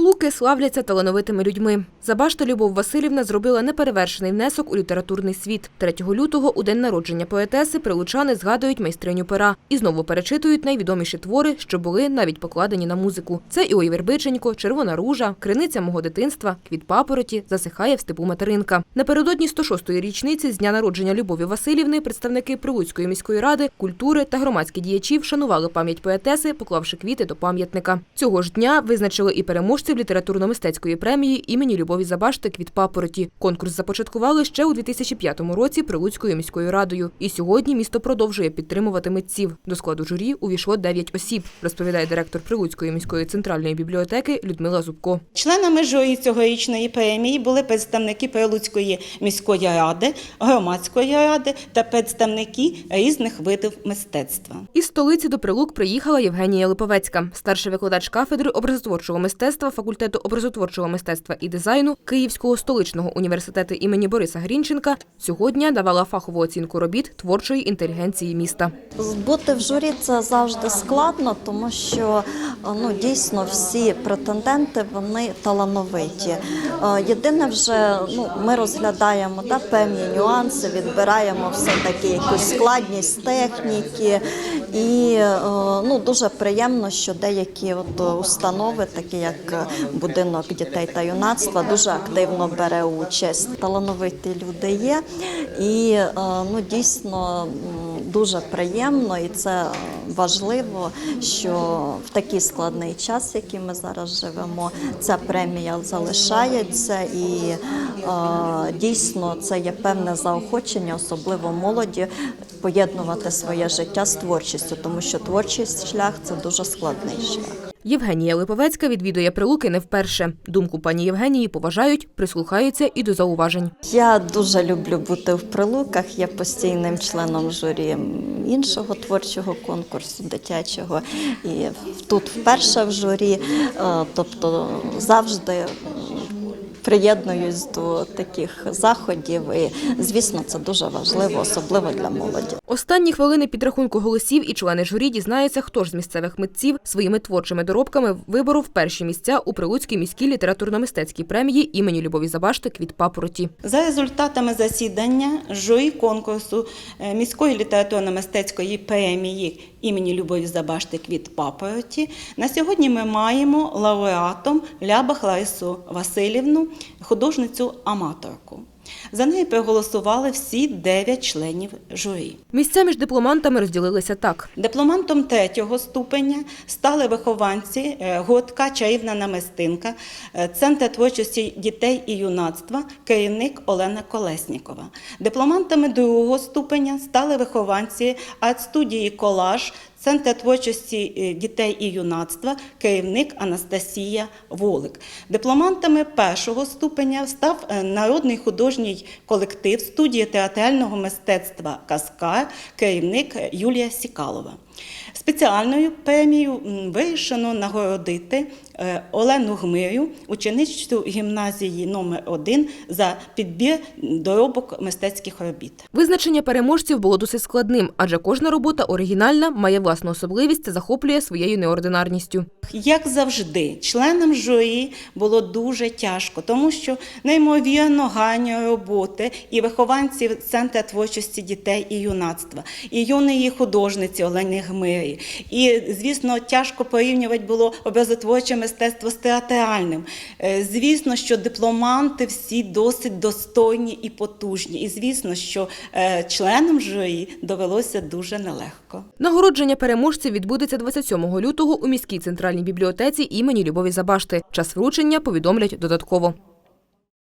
Прилуки славляться талановитими людьми. Забашта Любов Васильівна зробила неперевершений внесок у літературний світ. 3 лютого, у день народження поетеси, прилучани згадують майстриню пера і знову перечитують найвідоміші твори, що були навіть покладені на музику. Це і Вербиченько, Червона ружа, Криниця мого дитинства, Квіт папороті, Засихає в степу материнка. Напередодні 106-ї річниці з дня народження Любові Васильівни представники Прилуцької міської ради, культури та громадські діячі вшанували пам'ять поетеси, поклавши квіти до пам'ятника. Цього ж дня визначили і переможців літературно-мистецької премії імені Любові Забашти Квіт папороті. Конкурс започаткували ще у 2005 році Прилуцькою міською радою. І сьогодні місто продовжує підтримувати митців. До складу журі увійшло 9 осіб, розповідає директор Прилуцької міської центральної бібліотеки Людмила Зубко. Членами журі цьогорічної премії були представники Прилуцької міської ради, громадської ради та представники різних видів мистецтва. Із столиці до Прилук приїхала Євгенія Липовецька, старший викладач кафедри образотворчого мистецтва факультету образотворчого мистецтва і дизайну Київського столичного університету імені Бориса Грінченка. Сьогодні давала фахову оцінку робіт творчої інтелігенції міста. Бути в журі це завжди складно, тому що ну дійсно всі претенденти вони талановиті. Е, Єдине, вже ну ми розглядаємо да, певні нюанси, відбираємо все таки якусь складність техніки, і е, ну дуже приємно, що деякі от установи, такі як будинок дітей та юнацтва, дуже активно бере участь. Талановиті люди є, і е, ну дійсно дуже приємно, і це важливо, що в такий складний час, який ми зараз живемо, ця премія залишається, і е, дійсно це є певне заохочення, особливо молоді, поєднувати своє життя з творчістю, тому що творчий шлях це дуже складний шлях. Євгенія Липовецька відвідує Прилуки не вперше. Думку пані Євгенії поважають, прислухаються і до зауважень. Я дуже люблю бути в прилуках. Я постійним членом журі іншого творчого конкурсу дитячого. І тут вперше в журі, Е, тобто завжди приєднуюсь до таких заходів. І звісно, це дуже важливо, особливо для молоді. Останні хвилини підрахунку голосів і члени журі дізнаються, хто ж з місцевих митців своїми творчими доробками виборов перші місця у Прилуцькій міській літературно-мистецькій премії імені Любові Забашти Квіт папороті. За результатами засідання журі конкурсу е, міської літературно-мистецької премії імені Любові Забашти Квіт Папороті на сьогодні ми маємо лауреатом Лябах Ларису Васильівну, художницю-аматорку. За неї проголосували всі дев'ять членів журі. Місця між дипломантами розділилися так. Дипломантом третього ступеня стали вихованці е, гуртка Чарівна намистинка, е, Центр творчості дітей і юнацтва, керівник Олена Колеснікова. Дипломантами другого ступеня стали вихованці арт-студії Колаж, Центр творчості е, дітей і юнацтва, керівник Анастасія Волик. Дипломантами першого ступеня став е, народний художній колектив студії театрального мистецтва Каскар, керівник Юлія Сікалова. Спеціальною премією вирішено нагородити е, Олену Гмирю, ученицю гімназії номер 1 за підбір доробок мистецьких робіт. Визначення переможців було досить складним, адже кожна робота оригінальна, має власну особливість та захоплює своєю неординарністю. Як завжди, членам журі було дуже тяжко, тому що неймовірно гарні роботи і вихованці Центру творчості дітей і юнацтва, і юної художниці Олени Гмирі. І, звісно, тяжко порівнювати було образотворче мистецтво з театральним. Е, Звісно, що дипломанти всі досить достойні і потужні. І звісно, що е, членам журі довелося дуже нелегко. Нагородження переможців відбудеться 27 лютого у міській центральній бібліотеці імені Любові Забашти. Час вручення повідомлять додатково.